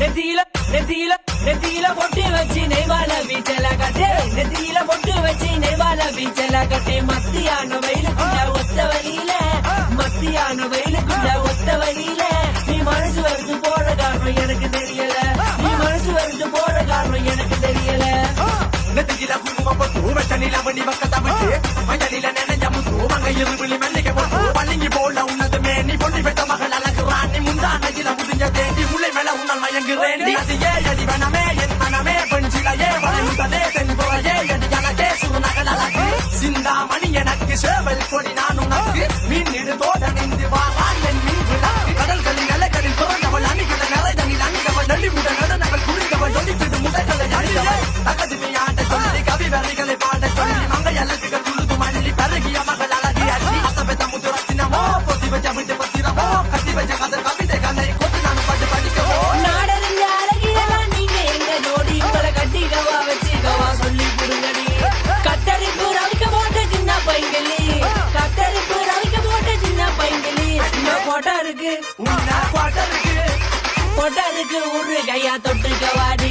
நெத்தியில நெத்தியில நெத்தியில பொட்டு வச்சு நெய்வால வீச்சல கட்டே. நெத்தியில பொட்டு வச்சு நெய்வால வீச்சல கட்டே. மத்தியான வெயிலுக்குள்ள ஒத்த வழியில மத்தியான வெயிலுக்குள்ள ஒத்த வழியில. நீ மனசு வருது போற காரணம் எனக்கு தெரியல. நீ மனசு வருது போற காரணம் எனக்கு தெரியல. நெத்தியில குங்குமம் பொத்து வெட்ட நிலவணி பக்கத்தை விட்டு. மஞ்சளில நினைஞ்ச முத்து மங்கையில் விழி மல்லிகை பொத்து பள்ளிங்கி போல உன்ன மேல உன்னால் அது ஏ அடி வனமே என் மனமே பெண் சிலையே வரை முதலே தென் புறையே அடி எனக்கே சுருநகல் அழகு சிந்தாமணி எனக்கு சேவல் கொடி நான் போட்டோ உன்னா உன்ன பாட்டருக்கு போட்டோ இருக்கு ஒரு கையா தொட்டுக்க வாடி.